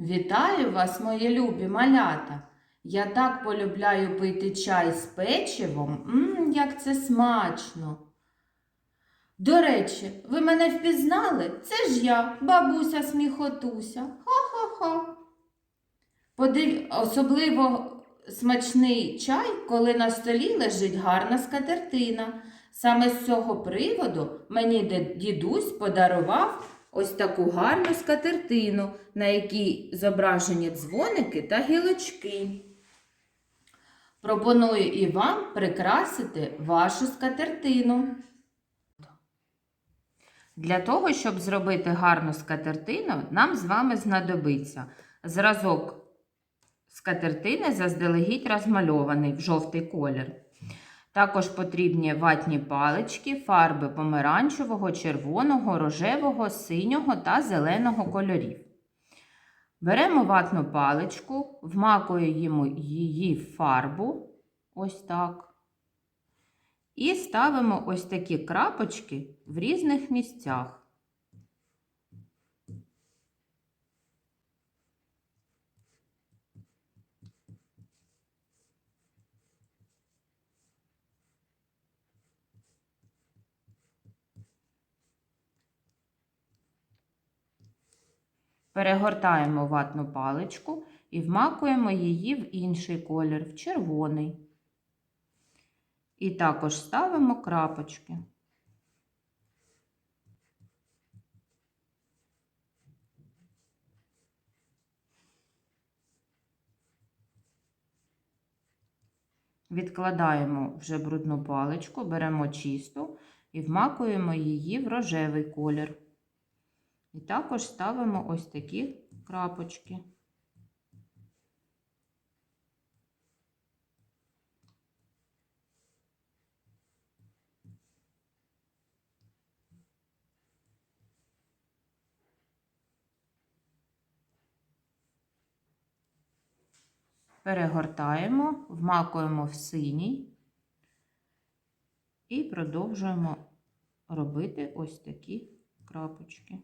Вітаю вас, мої любі малята! Я так полюбляю пити чай з печивом. Мм, як це смачно. До речі, ви мене впізнали? Це ж я, бабуся сміхотуся. Ха-ха-ха. Подив... Особливо смачний чай, коли на столі лежить гарна скатертина. Саме з цього приводу мені дідусь подарував ось таку гарну скатертину, на якій зображені дзвоники та гілочки. Пропоную і вам прикрасити вашу скатертину. Для того, щоб зробити гарну скатертину, нам з вами знадобиться зразок скатертини заздалегідь розмальований в жовтий колір. Також потрібні ватні палички, фарби помаранчевого, червоного, рожевого, синього та зеленого кольорів. Беремо ватну паличку, вмакуємо її в фарбу, ось так. І ставимо ось такі крапочки в різних місцях. Перегортаємо ватну паличку і вмакуємо її в інший колір, в червоний. І також ставимо крапочки. Відкладаємо вже брудну паличку, беремо чисту і вмакуємо її в рожевий колір. І також ставимо ось такі крапочки. Перегортаємо, вмакуємо в синій і продовжуємо робити ось такі крапочки.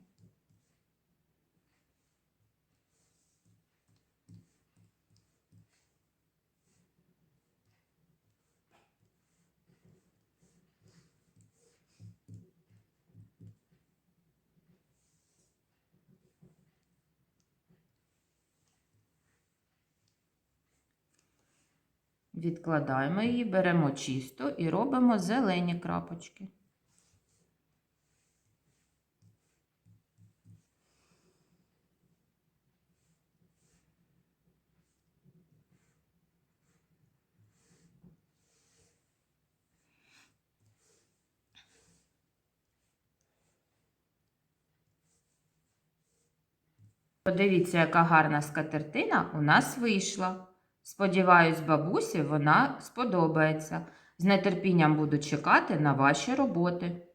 Відкладаємо її, беремо чисто і робимо зелені крапочки. Подивіться, яка гарна скатертина у нас вийшла. Сподіваюсь, бабусі вона сподобається. З нетерпінням буду чекати на ваші роботи.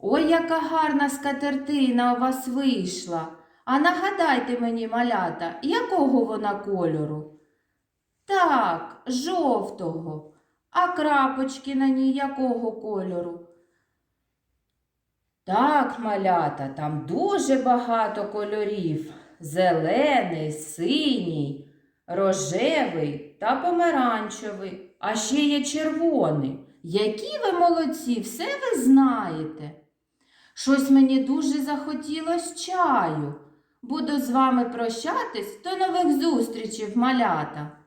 Ой, яка гарна скатертина у вас вийшла. А нагадайте мені, малята, якого вона кольору? Так, жовтого. А крапочки на ній якого кольору? Так, малята, там дуже багато кольорів. Зелений, синій, рожевий та помаранчевий, а ще є червоний. Які ви молодці, все ви знаєте. Щось мені дуже захотілось чаю. Буду з вами прощатись до нових зустрічей, малята.